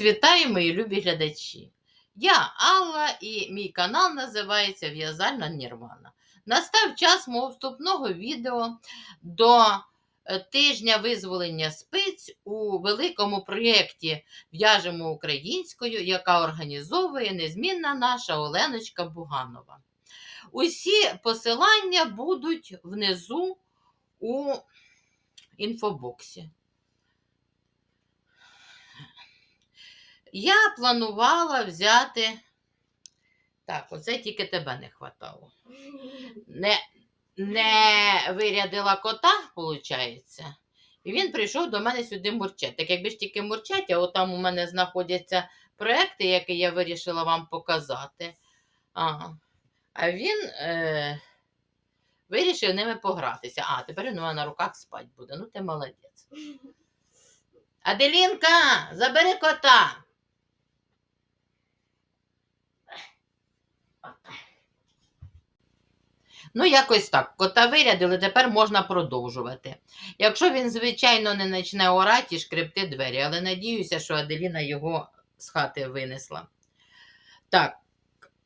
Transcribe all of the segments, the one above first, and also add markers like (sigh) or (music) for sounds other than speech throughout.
Вас вітаю, мої любі глядачі. Я Алла і мій канал називається В'язальна Нірвана. Настав час мого вступного відео до е, тижня визволення спиць у великому проєкті В'яжемо українською, яка організовує незмінна наша Оленочка Буганова. Усі посилання будуть внизу у інфобоксі. Я планувала взяти. Так, оце тільки тебе не хватало. Не, не вирядила кота, виходить. І він прийшов до мене сюди мурчати. Так якби ж тільки мурчать, а от там у мене знаходяться проекти, які я вирішила вам показати. А, а він е, вирішив ними погратися. А, тепер він у на руках спать буде. Ну, ти молодець. (laughs) Аделінка, забери кота. Ну, якось так. Кота вирядили, тепер можна продовжувати. Якщо він, звичайно, не почне орати і шкребти двері, але надіюся, що Аделіна його з хати винесла. Так.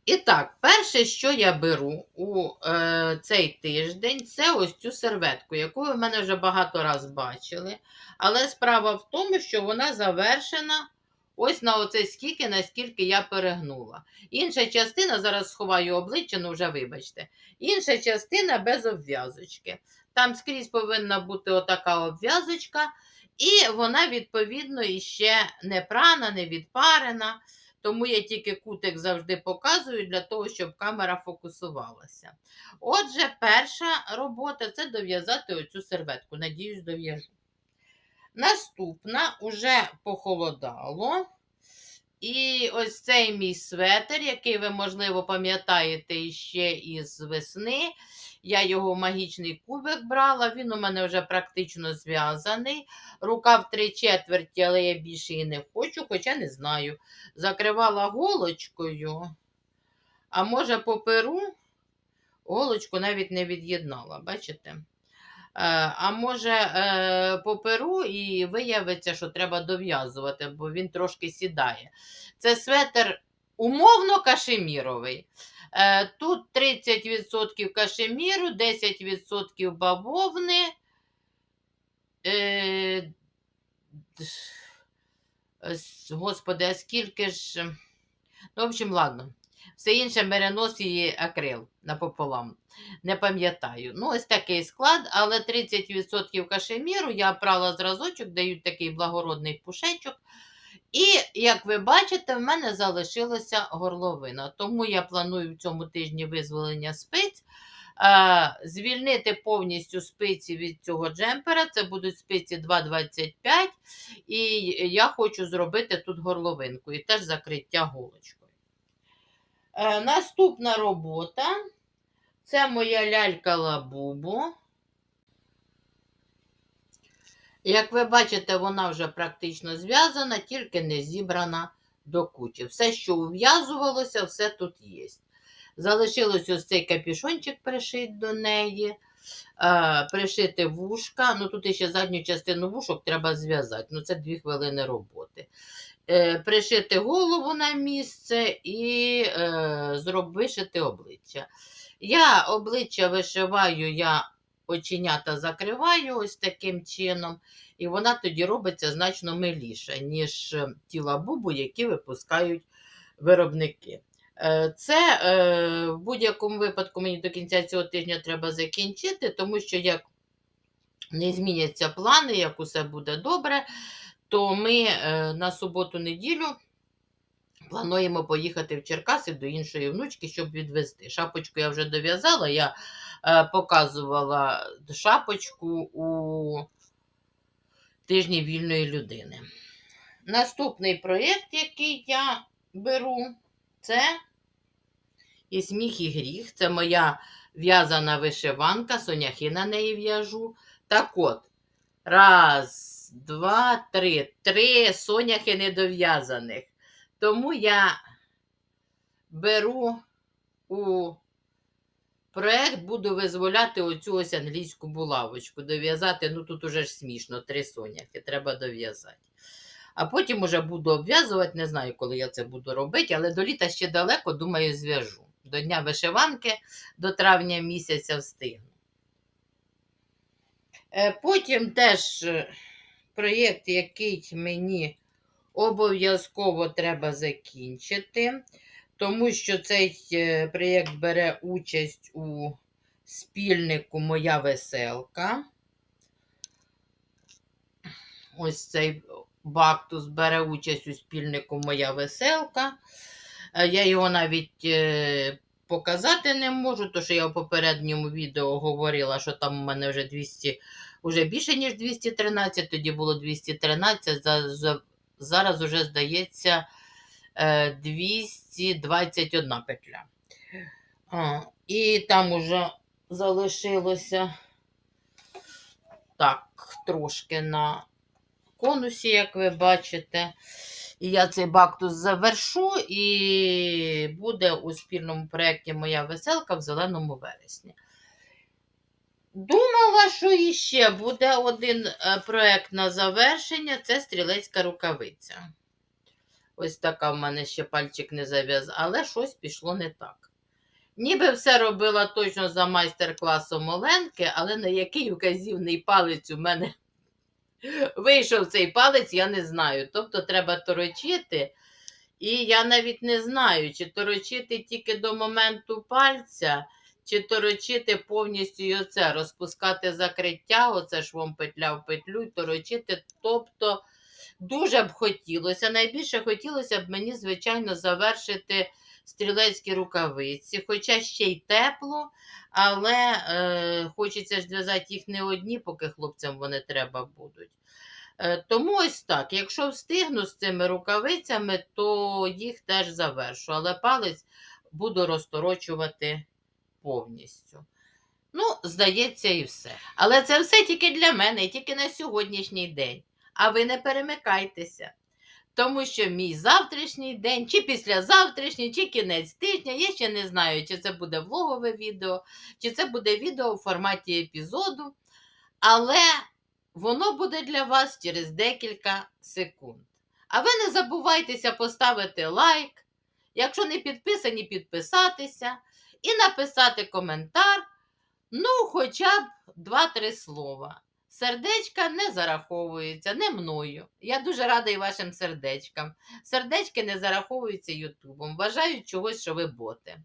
І так, перше, що я беру у е, цей тиждень, це ось цю серветку, яку ви в мене вже багато раз бачили. Але справа в тому, що вона завершена ось на оце скільки, наскільки я перегнула. Інша частина, зараз сховаю обличчя, ну вже вибачте. Інша частина без обв'язочки. Там скрізь повинна бути отака обв'язочка, і вона, відповідно, іще не прана, не відпарена. Тому я тільки кутик завжди показую для того, щоб камера фокусувалася. Отже, перша робота це дов'язати оцю серветку. Надіюсь, дов'яжу. Наступна уже похолодало. І ось цей мій светр, який ви, можливо, пам'ятаєте ще із весни. Я його в магічний кубик брала, він у мене вже практично зв'язаний. Рука в три четверті, але я більше і не хочу, хоча не знаю. Закривала голочкою, а може по перу голочку навіть не від'єднала, бачите? Е, А може, е, по перу і виявиться, що треба дов'язувати, бо він трошки сідає. Це светр умовно кашеміровий. Е, Тут 30% кашеміру, 10% бавовни. Господи, а скільки ж. Ну, в общем, ладно. Все інше меренос і акрил напополам. Не пам'ятаю. Ну, ось такий склад, але 30% кашеміру я прала зразочок, дають такий благородний пушечок. І, як ви бачите, в мене залишилася горловина. Тому я планую в цьому тижні визволення спиць. Звільнити повністю спиці від цього джемпера. Це будуть спиці 2,25. І я хочу зробити тут горловинку і теж закриття голочкою. Е, Наступна робота це моя лялька Лабубу. Як ви бачите, вона вже практично зв'язана, тільки не зібрана до кучі. Все, що ув'язувалося, все тут є. Залишилось ось цей капюшончик пришити до неї, е, пришити вушка. Ну тут ще задню частину вушок треба зв'язати. Ну це дві хвилини роботи. Е, пришити голову на місце і е, зроб, вишити обличчя. Я обличчя вишиваю, я оченята закриваю ось таким чином, і вона тоді робиться значно миліша, ніж е, ті лабубу, які випускають виробники. Е, Це в будь-якому випадку мені до кінця цього тижня треба закінчити, тому що як не зміняться плани, як усе буде добре, то ми е, на суботу-неділю плануємо поїхати в Черкаси до іншої внучки, щоб відвезти. Шапочку я вже дов'язала, я е, показувала шапочку у тижні вільної людини. Наступний проєкт, який я беру, це і сміх, і гріх. Це моя в'язана вишиванка, соняхи на неї в'яжу. Так от, раз, два, три. Три соняхи недов'язаних. Тому я беру у проект, буду визволяти оцю ось англійську булавочку. Дов'язати, ну тут уже ж смішно, три соняхи, треба дов'язати. А потім уже буду обв'язувати, не знаю, коли я це буду робити, але до літа ще далеко, думаю, зв'яжу. До Дня вишиванки до травня місяця встигну. Е, Потім теж е, проєкт, який мені обов'язково треба закінчити, тому що цей е, проєкт бере участь у спільнику Моя веселка. Ось цей бактус бере участь у спільнику Моя веселка. Е, Я його навіть е, показати не можу, тому що я в попередньому відео говорила, що там у мене вже 200, вже більше, ніж 213, тоді було 213, за- за- зараз вже здається е, 221 петля. А, і там уже залишилося так, трошки на конусі, як ви бачите. І я цей бактус завершу, і буде у спільному проєкті Моя веселка в зеленому вересні. Думала, що іще буде один е, проєкт на завершення це стрілецька рукавиця. Ось така в мене ще пальчик не зав'язав, але щось пішло не так. Ніби все робила точно за майстер-класом Оленки, але на який указівний палець у мене (laughs) вийшов цей палець, я не знаю. Тобто треба торочити. І я навіть не знаю, чи торочити тільки до моменту пальця, чи торочити повністю і оце, розпускати закриття, оце швом петля в петлю, торочити. Тобто дуже б хотілося. Найбільше хотілося б мені, звичайно, завершити стрілецькі рукавиці, хоча ще й тепло, але е, хочеться ж зв'язати їх не одні, поки хлопцям вони треба будуть. Е, Тому ось так, якщо встигну з цими рукавицями, то їх теж завершу, але палець буду розторочувати повністю. Ну, здається, і все. Але це все тільки для мене, тільки на сьогоднішній день. А ви не перемикайтеся. Тому що мій завтрашній день, чи післязавтрашній, чи кінець тижня, я ще не знаю, чи це буде влогове відео, чи це буде відео у форматі епізоду. Але воно буде для вас через декілька секунд. А ви не забувайтеся поставити лайк, якщо не підписані, підписатися і написати коментар, ну, хоча б 2-3 слова. Сердечка не зараховуються, не мною. Я дуже рада і вашим сердечкам. Сердечки не зараховуються Ютубом. Вважають чогось, що ви боти.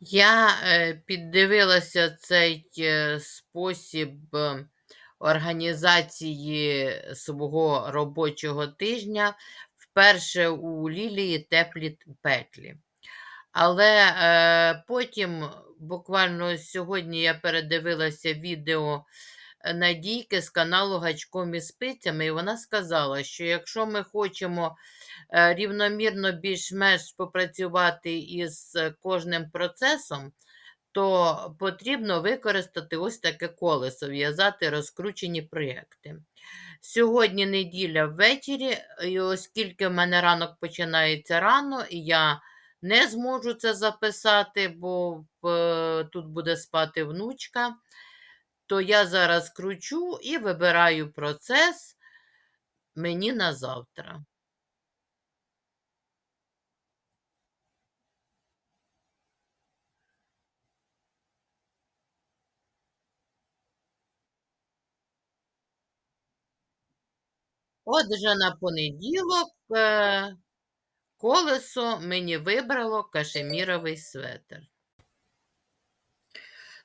Я е, піддивилася цей е, спосіб е, організації свого робочого тижня вперше у Лілії теплі петлі. Але е, потім, буквально сьогодні, я передивилася відео е, Надійки з каналу Гачком і спицями, і вона сказала, що якщо ми хочемо е, рівномірно більш-менш попрацювати із е, кожним процесом, то потрібно використати ось таке колесо, в'язати розкручені проєкти. Сьогодні неділя ввечері, і оскільки в мене ранок починається рано, і я не зможу це записати, бо е, тут буде спати внучка, то я зараз кручу і вибираю процес мені на завтра. Отже, на понеділок е, колесо мені вибрало кашеміровий светр.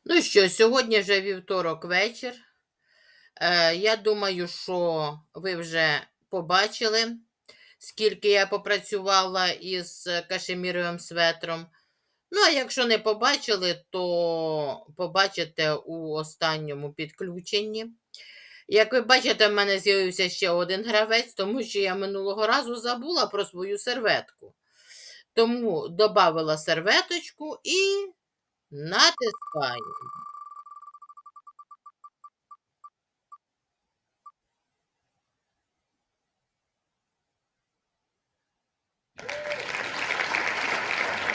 Ну що, сьогодні вже вівторок вечір. Е, я думаю, що ви вже побачили, скільки я попрацювала із кашеміровим светром. Ну, а якщо не побачили, то побачите у останньому підключенні. Як ви бачите, в мене з'явився ще один гравець, тому що я минулого разу забула про свою серветку. Тому додала серветочку і натискаю.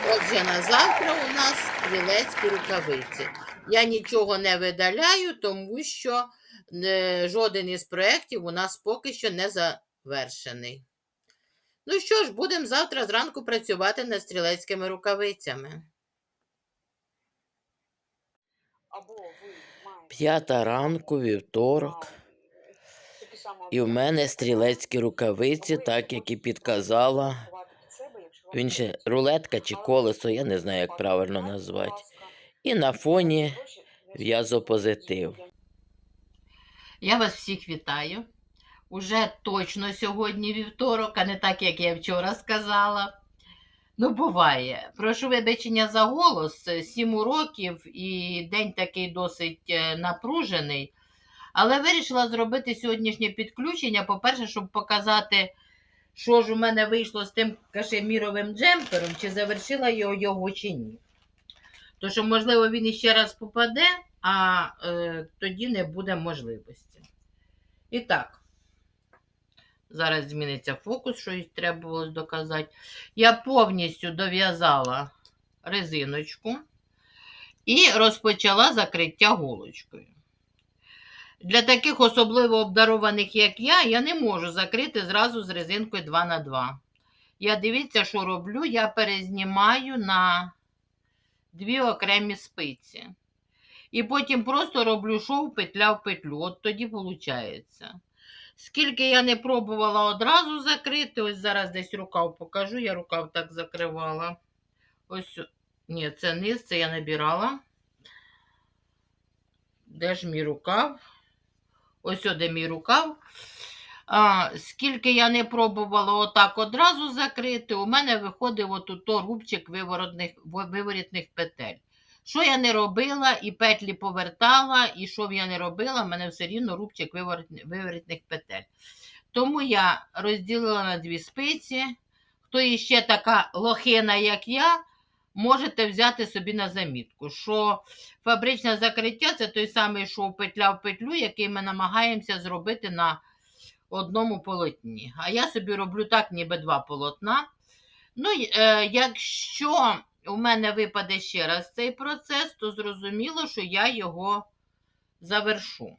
Отже, на завтра у нас стрілецькі рукавиці. Я нічого не видаляю, тому що жоден із проєктів у нас поки що не завершений. Ну що ж, будемо завтра зранку працювати над стрілецькими рукавицями. П'ята ранку, вівторок, і в мене стрілецькі рукавиці, так як і підказала. Він ще рулетка чи колесо, я не знаю, як правильно назвати. І на фоні в'язопозитив. Я вас всіх вітаю. Уже точно сьогодні вівторок, а не так, як я вчора сказала. Ну, буває. Прошу вибачення за голос. Сім уроків і день такий досить е, напружений. Але вирішила зробити сьогоднішнє підключення. По-перше, щоб показати, що ж у мене вийшло з тим кашеміровим джемпером, чи завершила його, його чи ні. То що, можливо, він іще раз попаде, а е, тоді не буде можливості. І так, зараз зміниться фокус, що їй треба було доказати. Я повністю дов'язала резиночку і розпочала закриття голочкою. Для таких особливо обдарованих, як я, я не можу закрити зразу з резинкою 2х2. Я дивіться, що роблю, я перезнімаю на дві окремі спиці. І потім просто роблю шов петля в петлю. От тоді виходить. Скільки я не пробувала одразу закрити, ось зараз десь рукав покажу, я рукав так закривала. Ось, ні, це низ, це я набирала. Де ж мій рукав? Ось де мій рукав. А, скільки я не пробувала отак одразу закрити, у мене виходив отут рубчик виворотних, виворітних петель. Що я не робила, і петлі повертала, і що б я не робила, в мене все рівно рубчик виворот- виворітних петель. Тому я розділила на дві спиці. Хто іще така лохина, як я, можете взяти собі на замітку, що фабричне закриття це той самий шов петля в петлю, який ми намагаємося зробити на одному полотні. А я собі роблю так, ніби два полотна. Ну, е, якщо у мене випаде ще раз цей процес, то зрозуміло, що я його завершу.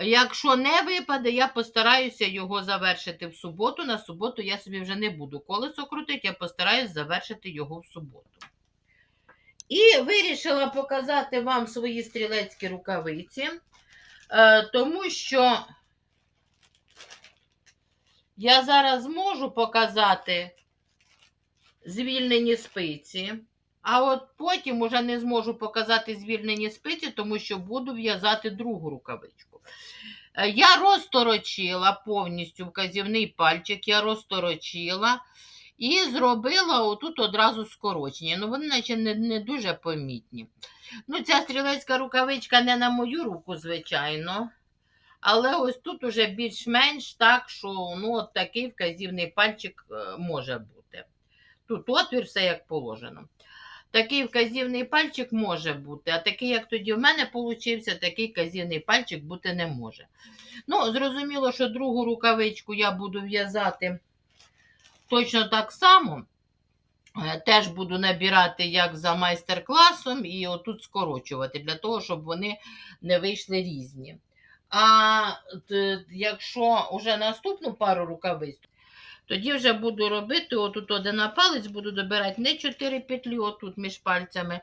Якщо не випаде, я постараюся його завершити в суботу. На суботу я собі вже не буду колесо крутити, я постараюсь завершити його в суботу. І вирішила показати вам свої стрілецькі рукавиці, е, тому що я зараз можу показати звільнені спиці, а от потім уже не зможу показати звільнені спиці, тому що буду в'язати другу рукавичку. Е, Я розторочила повністю вказівний пальчик, я розторочила і зробила отут одразу скорочення. Ну, вони наче не, не дуже помітні. Ну, ця стрілецька рукавичка не на мою руку, звичайно. Але ось тут уже більш-менш так, що ну, от такий вказівний пальчик е, може бути. Тут отвір все як положено. Такий вказівний пальчик може бути, а такий, як тоді в мене получився, такий вказівний пальчик бути не може. Ну, зрозуміло, що другу рукавичку я буду в'язати точно так само. Е, Теж буду набирати як за майстер-класом і отут скорочувати, для того, щоб вони не вийшли різні. А якщо вже наступну пару рукавиць, тоді вже буду робити отут один на палець, буду добирати не 4 петлі, отут між пальцями,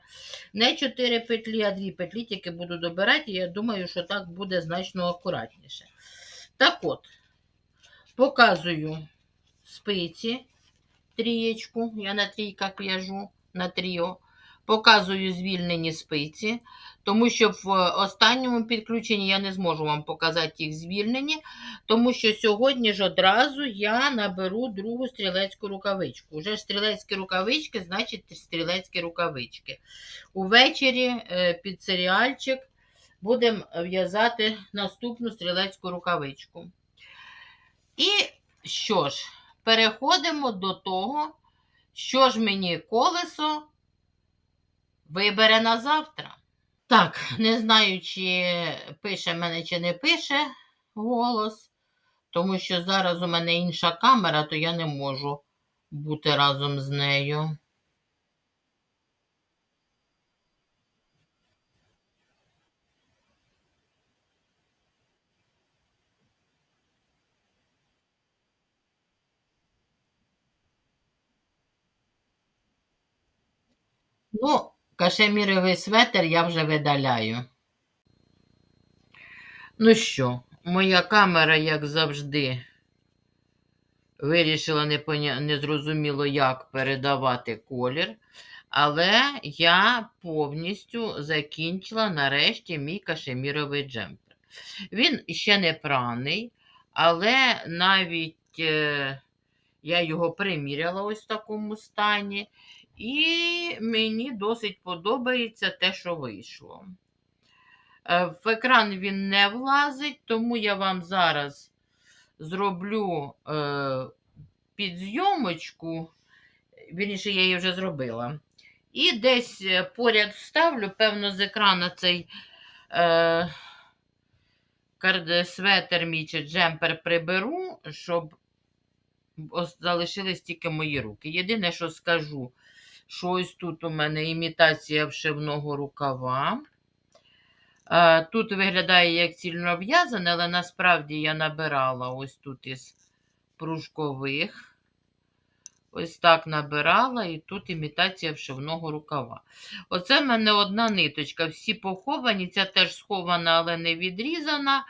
не 4 петлі, а 2 петлі тільки буду добирати, і я думаю, що так буде значно акуратніше. Так от, показую спиці, трієчку, я на трійках в'яжу, на тріо. Показую звільнені спиці, тому що в останньому підключенні я не зможу вам показати їх звільнені, тому що сьогодні ж одразу я наберу другу стрілецьку рукавичку. Уже стрілецькі рукавички, значить стрілецькі рукавички. Увечері е, під серіальчик будемо в'язати наступну стрілецьку рукавичку. І що ж, переходимо до того, що ж мені колесо вибере на завтра. Так, не знаю, чи пише мене, чи не пише голос, тому що зараз у мене інша камера, то я не можу бути разом з нею. Ну, кашеміровий светр я вже видаляю. Ну що, моя камера, як завжди, вирішила незрозуміло, як передавати колір. Але я повністю закінчила нарешті мій кашеміровий джемпер. Він ще не праний, але навіть е, я його приміряла ось в такому стані, і мені досить подобається те, що вийшло. Е, В екран він не влазить, тому я вам зараз зроблю е, підзйомочку. Вірніше, я її вже зробила. І десь е, поряд вставлю, певно, з екрана цей е, светер мій чи джемпер приберу, щоб залишились тільки мої руки. Єдине, що скажу, що ось тут у мене імітація вшивного рукава. Е, Тут виглядає як цільно в'язане, але насправді я набирала ось тут із пружкових. Ось так набирала, і тут імітація вшивного рукава. Оце в мене одна ниточка. Всі поховані, ця теж схована, але не відрізана.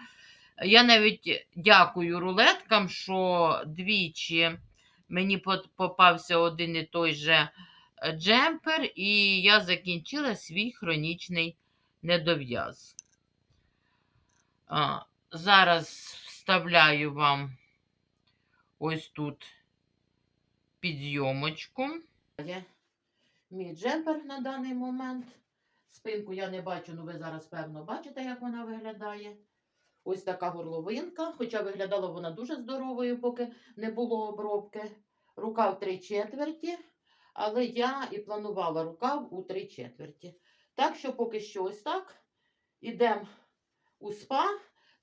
Я навіть дякую рулеткам, що двічі мені попався один і той же джемпер, і я закінчила свій хронічний недов'яз. Зараз вставляю вам ось тут підйомочку. Мій джемпер на даний момент. Спинку я не бачу, але ви зараз певно бачите, як вона виглядає. Ось така горловинка, хоча виглядала вона дуже здоровою, поки не було обробки. Рукав три четверті, але я і планувала рукав у три четверті. Так що поки що ось так. Ідемо у спа.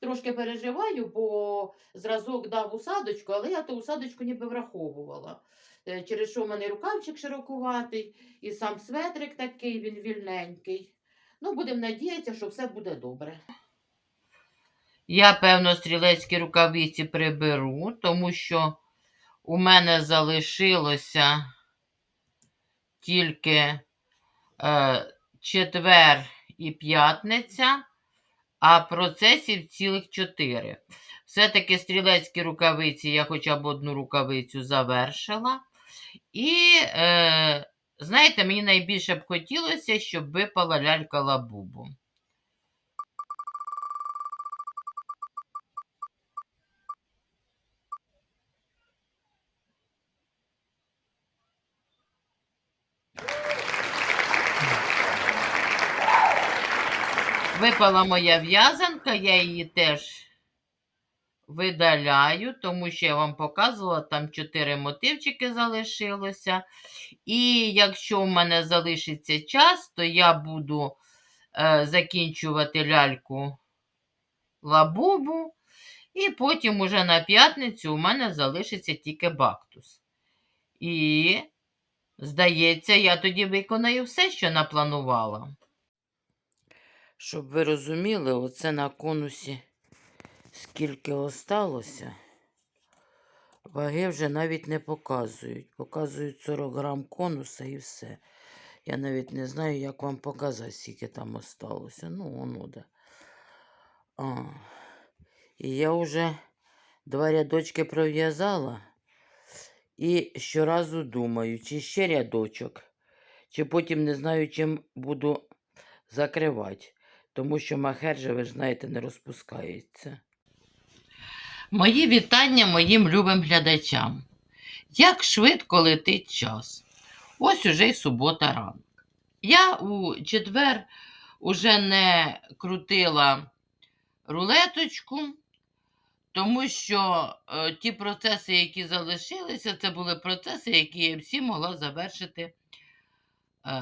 Трошки переживаю, бо зразок дав усадочку, але я ту усадочку ніби враховувала. Е, Через що в мене рукавчик широкуватий, і сам светрик такий, він вільненький. Ну, будемо надіятися, що все буде добре. Я, певно, стрілецькі рукавиці приберу, тому що у мене залишилося тільки е, четвер і п'ятниця, а процесів цілих чотири. Все-таки стрілецькі рукавиці я хоча б одну рукавицю завершила. І, е, знаєте, мені найбільше б хотілося, щоб випала лялька лабубу. Випала моя в'язанка, я її теж видаляю, тому що я вам показувала, там чотири мотивчики залишилося. І якщо в мене залишиться час, то я буду е, закінчувати ляльку лабубу, і потім уже на п'ятницю у мене залишиться тільки бактус. І, здається, я тоді виконаю все, що напланувала. Щоб ви розуміли, оце на конусі скільки осталося. Ваги вже навіть не показують. Показують 40 грам конуса і все. Я навіть не знаю, як вам показати, скільки там осталося. Ну, воно да. А. І я вже два рядочки пров'язала. І щоразу думаю, чи ще рядочок, чи потім не знаю, чим буду закривати. Тому що махер же, ви ж знаєте, не розпускається. Мої вітання моїм любим глядачам. Як швидко летить час. Ось уже й субота ранок. Я у четвер уже не крутила рулеточку, тому що е, ті процеси, які залишилися, це були процеси, які я всі могла завершити е,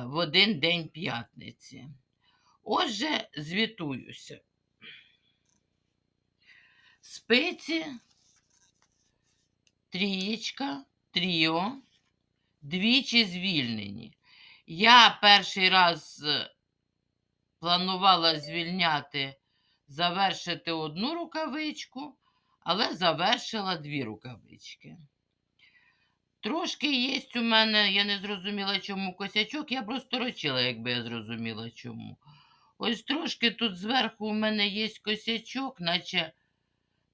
в один день п'ятниці. Отже, звітуюся. Спиці, трієчка, тріо, двічі звільнені. Я перший раз е, планувала звільняти, завершити одну рукавичку, але завершила дві рукавички. Трошки є у мене, я не зрозуміла, чому косячок, я просто рочила, якби я зрозуміла, чому. Ось трошки тут зверху у мене є косячок, наче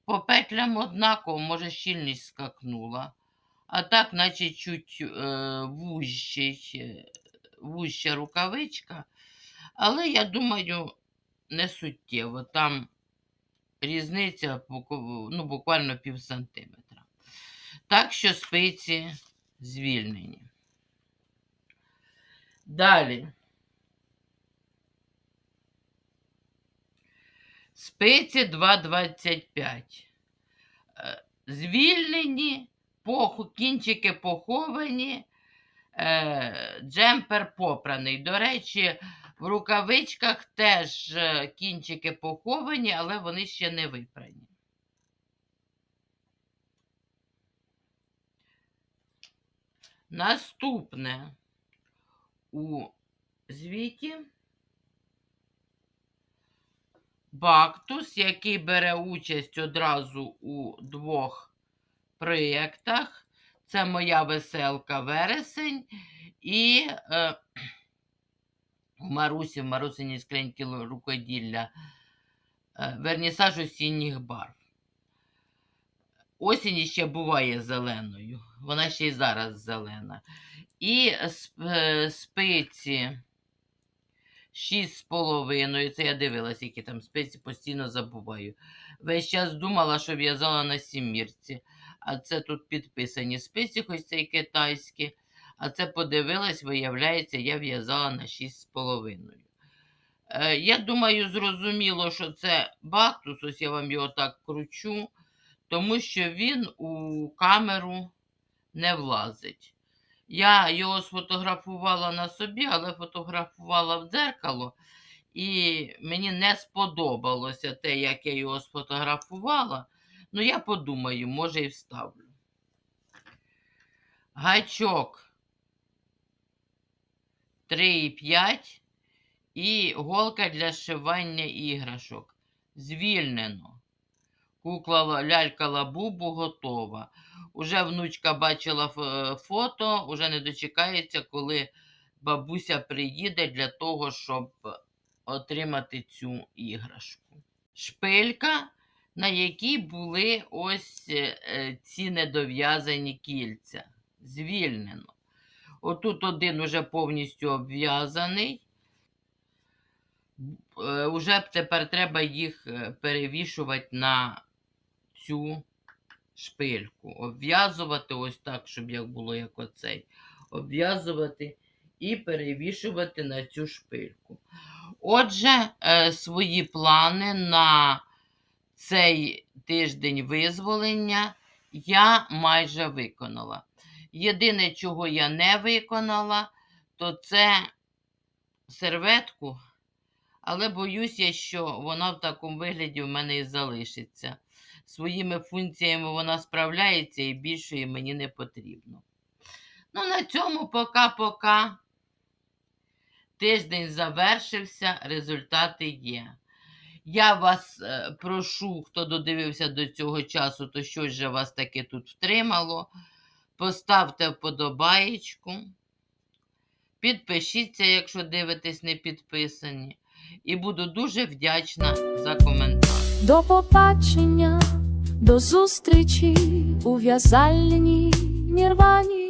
по петлям однаково, може, щільність скакнула. А так, наче чуть е, вужчий, е, вужча рукавичка. Але я думаю, не суттєво. Там різниця ну, буквально пів сантиметра. Так що спиці звільнені. Далі. Спиці 2,25. Е, Звільнені, поху, кінчики поховані, е, джемпер попраний. До речі, в рукавичках теж е, кінчики поховані, але вони ще не випрані. Наступне у звіті Бактус, який бере участь одразу у двох проєктах. Це моя веселка вересень і е, у Марусі, в Марусині скленькі лу- рукоділля, е, вернісаж осінніх барв. Осінь ще буває зеленою, вона ще й зараз зелена. І е, спиці 6,5. Це я дивилася, які там спиці постійно забуваю. Весь час думала, що в'язала на сімірці. А це тут підписані спиці, хоч це і китайські. А це подивилась, виявляється, я в'язала на 6,5. Е, я думаю, зрозуміло, що це бактус, ось я вам його так кручу, тому що він у камеру не влазить. Я його сфотографувала на собі, але фотографувала в дзеркало, і мені не сподобалося те, як я його сфотографувала. Ну, я подумаю, може і вставлю. Гачок 3,5 і голка для зшивання іграшок. Звільнено. Кукла ла- лялька лабубу готова. Уже внучка бачила фото, уже не дочекається, коли бабуся приїде для того, щоб отримати цю іграшку. Шпилька, на якій були ось е, е, ці недов'язані кільця. Звільнено. Отут один уже повністю обв'язаний. Е, Уже тепер треба їх е, перевішувати на цю шпильку. Обв'язувати ось так, щоб як було як оцей. Обв'язувати і перевішувати на цю шпильку. Отже, е, свої плани на цей тиждень визволення я майже виконала. Єдине, чого я не виконала, то це серветку, але боюся, що вона в такому вигляді в мене і залишиться. Своїми функціями вона справляється і більшої мені не потрібно. Ну, на цьому пока-пока. Тиждень завершився, результати є. Я вас е, прошу, хто додивився до цього часу, то щось же вас таки тут втримало. Поставте вподобаєчку. Підпишіться, якщо дивитесь не підписані. І буду дуже вдячна за коментар. До побачення, до зустрічі у в'язальні нірвані.